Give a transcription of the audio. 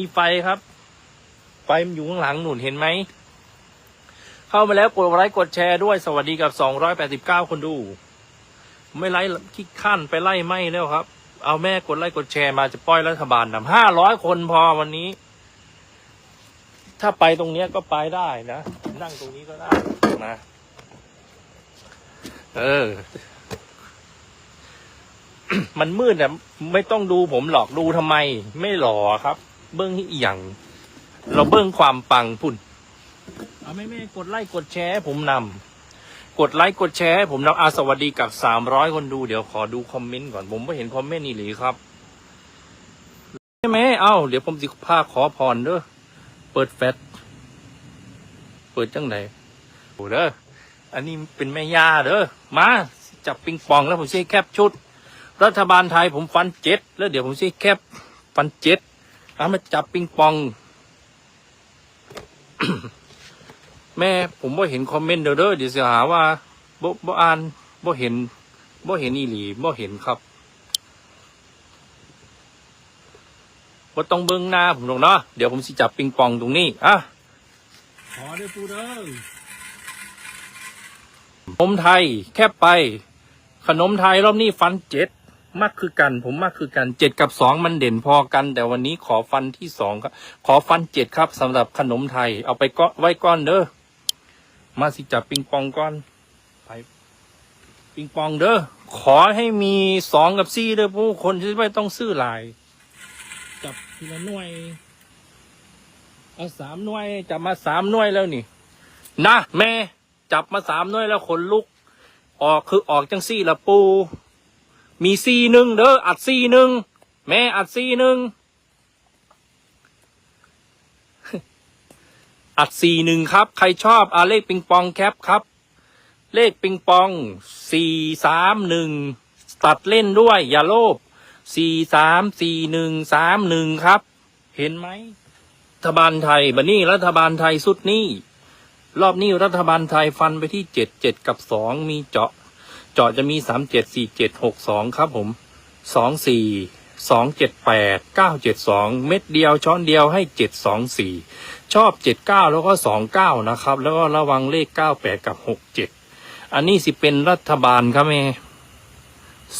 มีไฟครับ ไฟมันอยู่ข้างหลังหนุนเห็นไหม เข้ามาแล้วกดไลค์กดแชร์ด้วยสวัสดีกับ289คนดู ไม่ไล่ขี้ขั้นไปไล่ไม่แล้วครับ เอาแม่กดไลค์กดแชร์มาจะปล่อยรัฐบาลนำห้าร้อยคนพอวันนี้ ถ้าไปตรงเนี้ยก็ไปได้นะ นั่งตรงนี้ก็ได้นะ เออ มันมืดอะไม่ต้องดูผมหรอกดูทำไม ไม่หล่อครับ เบิ้งอีหยังเราเบิ้งความปังพุ่นเอาไม่ไม่กดไลค์กดแชร์ให้ผมนำกดไลค์กดแชร์ให้ผมนำอาสวัสดีกับสามร้อยคนดูเดี๋ยวขอดูคอมเมนต์ก่อนผมไม่เห็นคอมเมนต์นี่หรือครับใช่ไหมเอ้า เดี๋ยวผมสิพาขอพรเด้อเปิดแฟตเปิดจังไหนโอ้เด้ออันนี้เป็นแม่ยาเด้อมาจับปิงปองแล้วผมใช้แคปชุด รัฐบาลไทยผมฟันเจ็ดแล้วเดี๋ยวผมใช้แคปฟันเจ็ด เอามาจับปิงปอง แม่ผมบ่เห็นคอมเมนต์เด้อเด้อเดี๋ยวจะหาว่าบ่บ่อ่านบ่เห็นบ่เห็นอีหลีบ่เห็นครับบ่ต้องเบิ่งหน้าผมหรอกเนาะเดี๋ยวผมสิจับปิงปองตรงนี้อะขอได้ปูเด้อผมไทยแคบไป ขนมไทยรอบนี้ฟันเจ็ด มากคือกัน ผมมากคือกันเจ็ดกับสองมันเด่นพอกัน แต่วันนี้ขอฟันที่สองครับขอฟันเจ็ดครับสำหรับขนมไทย เอาไปก็ไว้ก้อนเด้อมาสิจับปิงปองก้อนไปปิงปองเด้อขอให้มีสองกับสี่เด้อผู้คนที่ไม่ต้องซื้อหลาย จับทีละหน่วยเอาสามหน่วยจับมาสามหน่วยแล้วนี่นะแม่จับมาสามหน่วยแล้วขนลุก ออกคือออกจังซี่ละปู มีซีหนึ่งเด้ออัดซีหนึ่งแม่อัดซีหนึ่งอัดซีหนึ่งครับ ใครชอบอาเลขปิงปองแคปครับ เลขปิงปองสี่สามหนึ่งตัดเล่นด้วย อย่าโลภสี่สามสี่หนึ่งสามหนึ่งครับ เห็นไหมรัฐบาลไทยบันนี้รัฐบาลไทยสุดนี้รอบนี้รัฐบาลไทยฟันไปที่เจ็ดเจ็ดกับสองมีเจาะ เจาะจะมีสามเจ็ดสี่เจ็ดหกสองครับผมสองสี่สองเจ็ดแปดเก้าเจ็ดสองเม็ดเดียวช้อนเดียวให้เจ็ดสองสี่ชอบเจ็ดเก้าแล้วก็สองเก้านะครับ แล้วก็ระวังเลขเก้าแปดกับหกเจ็ดอันนี้สิเป็นรัฐบาลครับแม่